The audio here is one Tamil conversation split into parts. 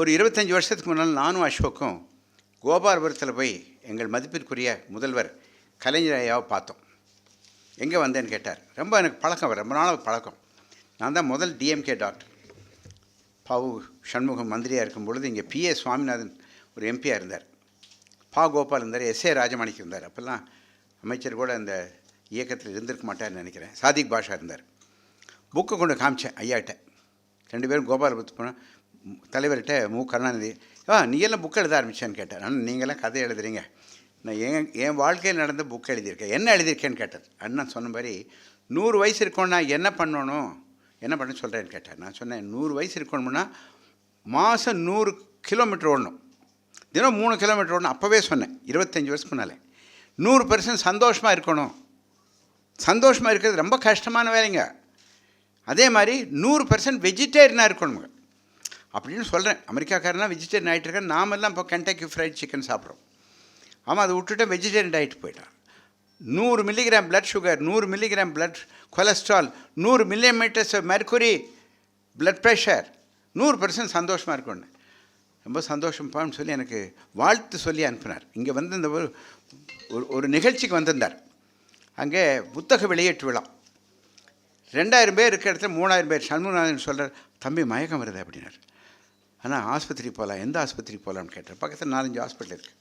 ஒரு இருபத்தஞ்சி வருஷத்துக்கு முன்னால் நானும் அசோக்கும் கோபாலபுரத்தில் போய் எங்கள் மதிப்பிற்குரிய முதல்வர் கலைஞர் ஐயாவை பார்த்தோம். எங்கே வந்தேன்னு கேட்டார். ரொம்ப எனக்கு பழக்கம் ரொம்ப நாளாக பழக்கம். நான் தான் முதல் டிஎம்கே டாக்டர் பாவு சண்முகம் மந்திரியாக இருக்கும் பொழுது இங்கே பிஏ சுவாமிநாதன் ஒரு எம்பியாக இருந்தார். பா கோபால் இருந்தார் எஸ் ஏ ராஜமாணிக்கு இருந்தார். அப்போல்லாம் அமைச்சர் கூட அந்த இயக்கத்தில் இருந்திருக்க மாட்டார்னு நினைக்கிறேன். சாதிக் பாஷா இருந்தார். புக்கை கொண்டு காமிச்சேன் ஐயாட்ட. ரெண்டு பேரும் கோபாலபுரத்து போனால் தலைவர்கிட்ட மு. கருணாநிதி ஆ நீ எல்லாம் புக் எழுத ஆரம்பிச்சேன்னு கேட்டார் ஆனால் நீங்களாம் கதை எழுதுறீங்க. நான் என் என் வாழ்க்கையில் நடந்த புக் எழுதியிருக்கேன். என்ன எழுதியிருக்கேன்னு கேட்டார் அண்ணன் சொன்ன மாதிரி நூறு வயசு இருக்கோன்னா என்ன பண்ணணும்? என்ன பண்ண சொல்கிறேன்னு கேட்டார் நான் சொன்னேன் நூறு வயசு இருக்கணும்னா மாதம் நூறு கிலோமீட்டர் ஓடணும். தினம் மூணு கிலோமீட்டர் ஓடணும். அப்போவே சொன்னேன் இருபத்தஞ்சி வருஷம் முன்னாலே. நூறு பர்சன்ட் சந்தோஷமாக இருக்கணும். சந்தோஷமாக இருக்கிறது ரொம்ப கஷ்டமான வேலைங்க. அதே மாதிரி நூறு பர்சன்ட் வெஜிடேரியனாக இருக்கணுங்க. அப்படின்னு சொல்கிறேன் அமெரிக்காக்காரனா வெஜிடேரியன் ஆகிட்டு இருக்கேன் நாமெல்லாம் இப்போ கென்டக்கி ஃப்ரைட் சிக்கன் சாப்பிட்றோம். ஆமாம் அதை விட்டுட்டு வெஜிடேரியன் டயட் போயிட்டான். நூறு மில்லிகிராம் பிளட் சுகர் நூறு மில்லிகிராம் பிளட் கொலஸ்ட்ரால் நூறு மில்லிமீட்டர்ஸ் மெர்குரி பிளட் ப்ரெஷர் நூறு பர்சன்ட் சந்தோஷமாக இருக்கும்னு ரொம்ப சந்தோஷம்ப்பான்னு சொல்லி எனக்கு வாழ்த்து சொல்லி அனுப்பினார். இங்கே வந்து இந்த ஒரு ஒரு- ஒரு நிகழ்ச்சிக்கு வந்திருந்தார். அங்கே புத்தக வெளியீட்டு விழா. ரெண்டாயிரம் பேர் இருக்கிற இடத்துல மூணாயிரம் பேர் சண்முகநாதன் சொல்கிறார் தம்பி மயக்கம் வருது அப்படின்னார். ஆனால் ஆஸ்பத்திரி போகலாம். எந்த ஆஸ்பத்திரி போகலான்னு கேட்டார் பக்கத்தில் நாலஞ்சு ஹாஸ்பிட்டல் இருக்குது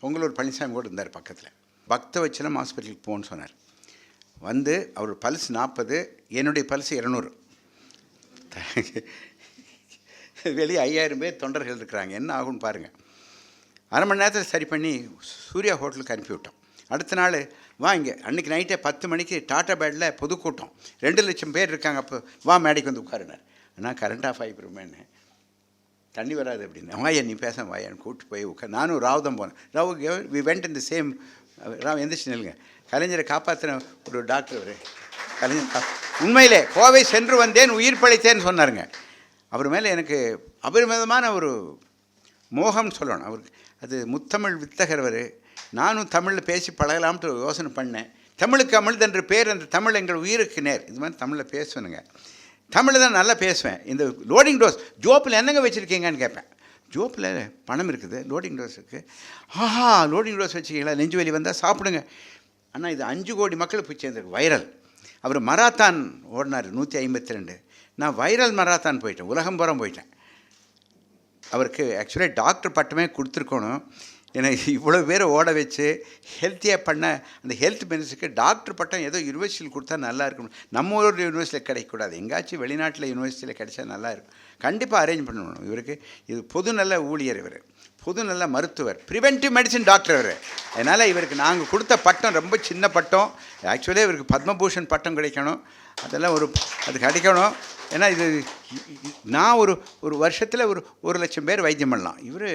பொங்கலூர் பழனிசாமி கூட இருந்தார் பக்கத்தில். பக்த வச்சலம் ஹாஸ்பிட்டலுக்கு போகணும்னு சொன்னார். வந்து அவர் பல்ஸ் நாற்பது என்னுடைய பல்ஸ் இரநூறு. வெளியே ஐயாயிரம் பேர் தொண்டர்கள் இருக்கிறாங்க. என்ன ஆகும்னு பாருங்கள் அரை மணி நேரத்தில் சரி பண்ணி சூர்யா ஹோட்டலுக்கு அனுப்பிவிட்டோம் அடுத்த நாள் வா இங்கே. அன்றைக்கி நைட்டே பத்து மணிக்கு டாட்டா பேடில் பொதுக்கூட்டம். ரெண்டு லட்சம் பேர் இருக்காங்க. அப்போ வா மேடைக்கு வந்து உட்காருனார். ஆனால் கரண்ட் ஆஃப் ஆகிப்போமேன்னு தண்ணி வராது அப்படின்னு. வாயன் நீ பேச வாயன் கூப்பிட்டு போய் உட்கா நானும் ராவ் தான் போனேன். Row we went in the same row எந்திரிச்சு நில்லுங்க. கலைஞரை காப்பாற்றின ஒரு டாக்டர் அவர். கலைஞர் உண்மையிலே கோவை சென்று வந்தேன் உயிர் பிழைத்தேன்னு சொன்னாருங்க. அவர் மேலே எனக்கு அபரிமிதமான ஒரு மோகம் சொல்லணும். அவருக்கு அது முத்தமிழ் வித்தகர் அவர். நானும் தமிழில் பேசி பழகலாம்ட்டு யோசனை பண்ணேன். தமிழுக்கு அமிழ்து பேர் அந்த தமிழ் எங்கள் உயிருக்கு நேர். இது மாதிரி தமிழில் பேசணுங்க. தமிழில் தான் நல்லா பேசுவேன். இந்த லோடிங் டோஸ் ஜோப்பில் என்னங்க வச்சுருக்கீங்கன்னு கேட்பேன். ஜோப்பில் பணம் இருக்குது லோடிங் டோஸ் இருக்குது ஆஹா லோடிங் டோஸ் வச்சுக்கீங்களா நெஞ்சு வலி வந்தால் சாப்பிடுங்க. அண்ணா இது அஞ்சு கோடி மக்களுக்கு போய் சேர்ந்துருக்கு வைரல் அவர் மராத்தான் ஓடினார் நூற்றி ஐம்பத்தி ரெண்டு. நான் வைரல் மராத்தான் போயிட்டேன் உலகம் புறம் போயிட்டேன். அவருக்கு ஆக்சுவலாக டாக்டர் பட்டமே கொடுத்துருக்கணும். என்னை இவ்வளோ பேரை ஓட வச்சு ஹெல்த்தியாக பண்ண அந்த ஹெல்த் மினிஸ்டருக்கு டாக்டர் பட்டம் ஏதோ யூனிவர்சிட்டியில் கொடுத்தா நல்லா இருக்கும் நம்ம ஒரு யூனிவர்சிட்டியில் கிடைக்கக்கூடாது. எங்காச்சும் வெளிநாட்டில் யூனிவர்சிட்டியில் கிடைச்சா நல்லா இருக்கும். கண்டிப்பாக அரேஞ்ச் பண்ணணும் இவருக்கு. இது பொது நல்ல ஊழியர் இவர். பொது நல்ல மருத்துவர் ப்ரிவென்டிவ் மெடிசின் டாக்டர் அவர். அதனால் இவருக்கு நாங்கள் கொடுத்த பட்டம் ரொம்ப சின்ன பட்டம். ஆக்சுவலாக இவருக்கு பத்மபூஷன் பட்டம் கிடைக்கணும். அதெல்லாம் ஒரு அது கிடைக்கணும். ஏன்னா இது நான் ஒரு ஒரு வருஷத்தில் ஒரு ஒரு லட்சம் பேர் வைத்தியம் பண்ணலாம். இவர்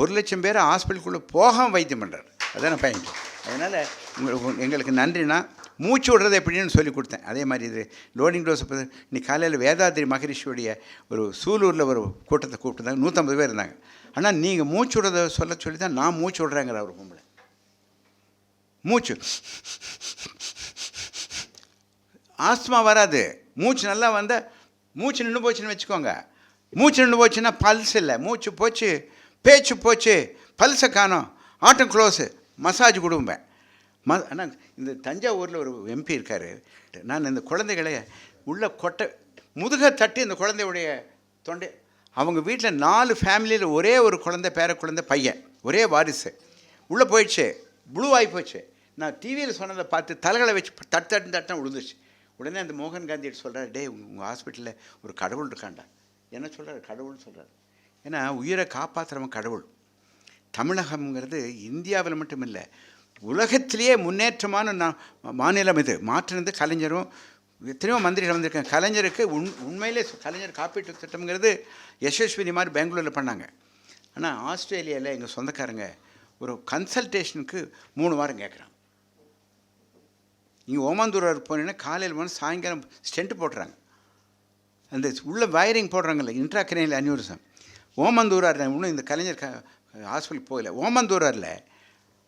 ஒரு லட்சம் பேர் ஹாஸ்பிட்டலுக்குள்ளே போகாமல் வைத்தியம் பண்ணுறாரு அதான் பயன் அதனால் உங்களுக்கு எங்களுக்கு நன்றினா மூச்சு விடுறது எப்படின்னு சொல்லி கொடுத்தேன். அதே மாதிரி இது லோடிங் டோஸ் இன்னைக்கு காலையில் வேதாத்ரி மகரிஷியுடைய ஒரு சூலூரில் ஒரு கூட்டத்தை கூப்பிட்டுருந்தாங்க. நூற்றம்பது பேர் இருந்தாங்க. ஆனால் நீங்கள் மூச்சு விடுறத சொல்ல சொல்லி தான் நான் மூச்சு விட்றேங்கிற ஒரு பொம்பளை. மூச்சு. ஆஸ்துமா வராது. மூச்சு நல்லா வந்தால் மூச்சு நின்று போச்சுன்னு வச்சுக்கோங்க. மூச்சு நின்று போச்சுன்னா பல்ஸ் இல்லை. மூச்சு போச்சு பேச்சு போச்சு பல்ஸை காணும். ஆட்டம் க்ளோஸு மசாஜ் கொடுப்பேன் ம ஆனால் இந்த தஞ்சாவூரில் ஒரு எம்பி இருக்கார். நான் இந்த குழந்தைகளை உள்ள கொட்டை முதுக தட்டி இந்த குழந்தையுடைய தொண்டை அவங்க வீட்டில் நாலு ஃபேமிலியில் ஒரே ஒரு குழந்தை பேர குழந்தை பையன். ஒரே வாரிசு. உள்ளே போயிடுச்சு. ப்ளூ ஆகி போச்சு. நான் டிவியில் சொன்னதை பார்த்து தலைகளை வச்சு தட்டு தட்டு தட்டம் விழுந்துச்சு உடனே அந்த மோகன் காந்தியிட்ட சொல்கிறார் டே உங்கள் ஹாஸ்பிட்டலில் ஒரு கடவுள் இருக்காண்டா என்ன சொல்கிறார் கடவுள்னு சொல்கிறார் ஏன்னா உயிரை காப்பாற்றுறவன் கடவுள். தமிழகம்ங்கிறது இந்தியாவில் மட்டும் இல்லை உலகத்திலேயே முன்னேற்றமான நா- மாநிலம் இது. மாற்றினது கலைஞரும் எத்தனையோ மந்திரிகள் வந்திருக்காங்க. கலைஞருக்கு உண் உண்மையிலே கலைஞர் காப்பீட்டு திட்டம்ங்கிறது யசஸ்வினி மாதிரி பெங்களூரில் பண்ணாங்க. ஆனால் ஆஸ்திரேலியாவில் எங்கள் சொந்தக்காரங்க ஒரு கன்சல்டேஷனுக்கு மூணு வாரம் கேட்குறாங்க இங்கே ஓமாந்தூரார் போனீங்கன்னா காலையில் போனால் சாயங்காலம் ஸ்டென்ட் போட்டுறாங்க அந்த உள்ள வயரிங் போடுறாங்கல்ல இன்ட்ராக்ரேனியல் அன்யூரிசம். ஓமந்தூரார் இன்னும் இந்த கலைஞர் க ஹாஸ்பிட்டல் போகல. ஓமந்தூராரில்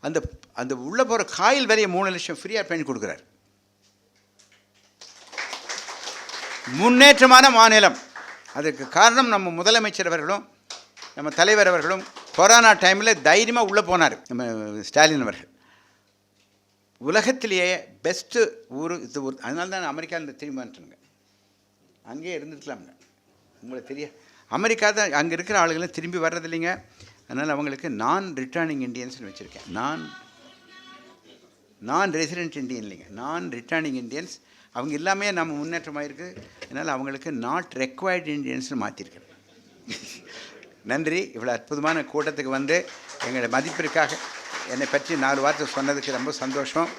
அந்த அந்த உள்ளே போகிற காயில் வரைய மூணு லட்சம் ஃப்ரீயாக பண்ணி கொடுக்குறாரு. முன்னேற்றமான மாநிலம். அதுக்கு காரணம் நம்ம முதலமைச்சர் அவர்களும் நம்ம தலைவர் அவர்களும் கொரோனா டைமில் தைரியமாக உள்ளே போனார் நம்ம ஸ்டாலின் அவர்கள். உலகத்திலேயே பெஸ்ட்டு ஊர் இது ஊர் அதனால தான் அமெரிக்காவில் திரும்பி வந்துட்டுங்க அங்கேயே இருந்துருக்கலாம்ங்க உங்களுக்கு தெரிய அமெரிக்கா தான் அங்கே இருக்கிற ஆளுகளும் திரும்பி வர்றதில்லைங்க. அதனால் அவங்களுக்கு நான் ரிட்டர்னிங் இந்தியன்ஸ்னு வச்சுருக்கேன். நான் நான் ரெசிடென்ட் இண்டியன் இல்லைங்க. நான் ரிட்டர்னிங் இண்டியன்ஸ் அவங்க எல்லாமே நம்ம முன்னேற்றமாக இருக்குது அதனால் அவங்களுக்கு நாட் ரெக்வயர்டு இண்டியன்ஸ்னு மாற்றிருக்கேன் நன்றி. இவ்வளோ அற்புதமான கூட்டத்துக்கு வந்து எங்களுடைய மதிப்பிற்காக என்னை பற்றி நாலு வார்த்தை சொன்னதுக்கு ரொம்ப சந்தோஷம்.